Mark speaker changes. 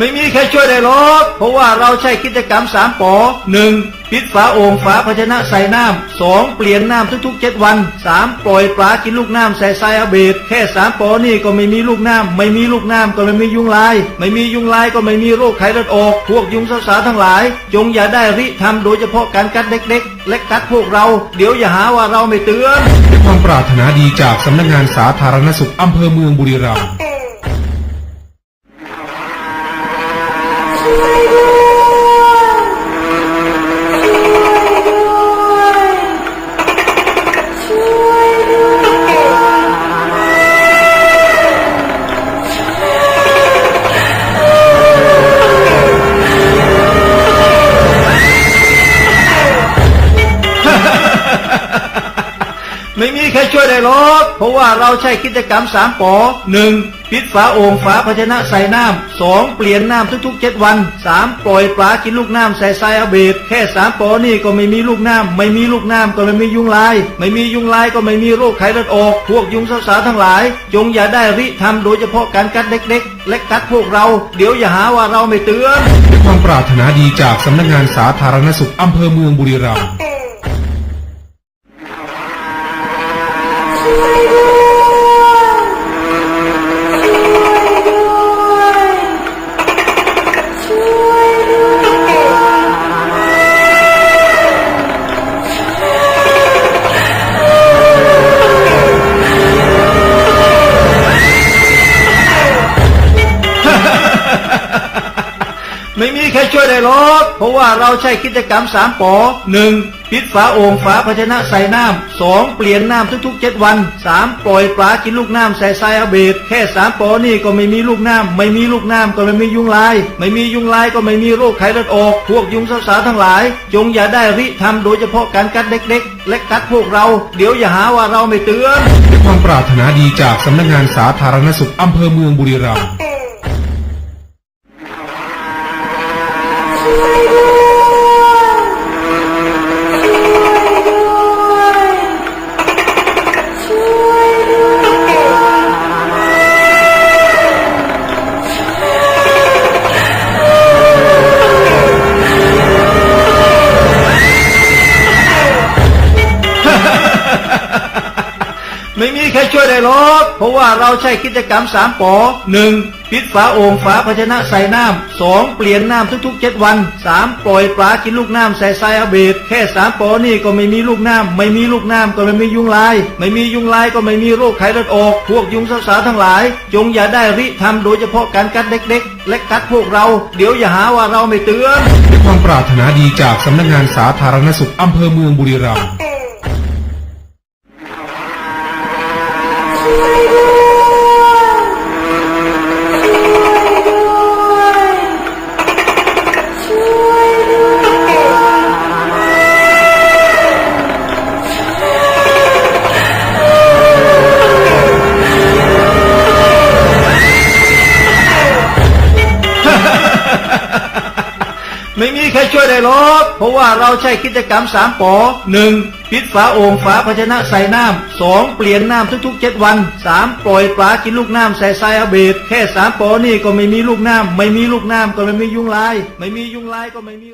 Speaker 1: ไม่มีแค่ช่วยได้หรอกเพราะว่าเราใช้กิจกรรมสามปอหนึ่งปิดฝาโอ่งฝาภาชนะใส่น้ำสองเปลี่ยนน้ำทุกๆเจ็ดวันสามปล่อยปลากินลูกน้ำใส่ทรายอาเบดแค่สามปอนี่ก็ไม่มีลูกน้ำไม่มีลูกน้ำก็ไม่มียุงลาย ไม่มียุงลายก็ไม่มีโรคไข้เลือดออก พวกยุงสาวๆทั้งหลาย จงอย่าได้ริทำโดยเฉพาะการกัดเด็กๆ และกัดพวกเรา เดี๋ยวอย่าหาว่าเราไม่เตือน
Speaker 2: ด้วยความปรารถนาดีจากสำนักงานสาธารณสุขอำเภอเมืองบุรีรัมย์
Speaker 1: ไม่มีใครช่วยได้หรอก เพราะว่าเราใช้กิจกรรมสามปอหนึ่งปิดฝาโอ่งฝาภาชนะใส่น้ำสองเปลี่ยนน้ำทุกๆเจ็ดวันสามปล่อยปลากินลูกน้ำใส่ทรายอาเบดแค่สามปอนี่ก็ไม่มีลูกน้ำไม่มีลูกน้ำก็ไม่มียุงลาย ไม่มียุงลายก็ไม่มีโรคไข้เลือดออก พวกยุงสาวๆทั้งหลาย จงอย่าได้ริทำโดยเฉพาะการกัดเด็กๆ และกัดพวกเรา เดี๋ยวอย่าหาว่าเราไม่เตือน
Speaker 2: ความปรารถนาดีจากสำนักงานสาธารณสุขอำเภอเมืองบุรีรัมย์
Speaker 1: ไม่มีใครช่วยได้หรอกเพราะว่าเราใช้กิจกรรมสามปอหนึ่งปิดฝาโอ่งฝาภาชนะใส่น้ำสองเปลี่ยนน้ำทุกๆเจ็ดวันสามปล่อยปลากินลูกน้ำใส่ทรายอาเบดแค่สามปอนี่ก็ไม่มีลูกน้ำไม่มีลูกน้ำก็ไม่มียุงลาย ไม่มียุงลายก็ไม่มีโรคไข้เลือดออก พวกยุงสาวๆทั้งหลาย จงอย่าได้ริทำโดยเฉพาะการกัดเด็กๆ และกัดพวกเรา เดี๋ยวอย่าหาว่าเราไม่เตือน
Speaker 2: ด้วยความปรารถนาดีจากสำนักงานสาธารณสุขอำเภอเมืองบุรีรัมย์
Speaker 1: ไม่มีใครช่วยได้หรอกเพราะว่าเราใช้กิจกรรมสามปอหนึ่งปิดฝาโอ่งฝาภาชนะใส่น้ำสองเปลี่ยนน้ำทุกๆเจ็ดวันสามปล่อยปลากินลูกน้ำใส่ทรายอาเบดแค่สามปอนี่ก็ไม่มีลูกน้ำไม่มีลูกน้ำก็ไม่มียุงลาย ไม่มียุงลายก็ไม่มีโรคไข้เลือดออก พวกยุงสาวๆทั้งหลาย จงอย่าได้ริทำโดยเฉพาะการกัดเด็กๆ และกัดพวกเรา เดี๋ยวอย่าหาว่าเราไม่เตือน
Speaker 2: ด้วยความปรารถนาดีจากสำนักงานสาธารณสุขอำเภอเมืองบุรีรัมย์
Speaker 1: ช่วยได้หรอกเพราะว่าเราใช้กิจกรรมสามปอหนึ่งปิดฝาโอ่งฝาภาชนะใส่น้ำสองเปลี่ยนน้ำทุกๆเจ็ดวันสามปล่อยปลากินลูกน้ำใส่ทรายอาเบดแค่สามปอนี่ก็ไม่มีลูกน้ำไม่มีลูกน้ำก็ไม่มียุงลาย ไม่มียุงลายก็ไม่มี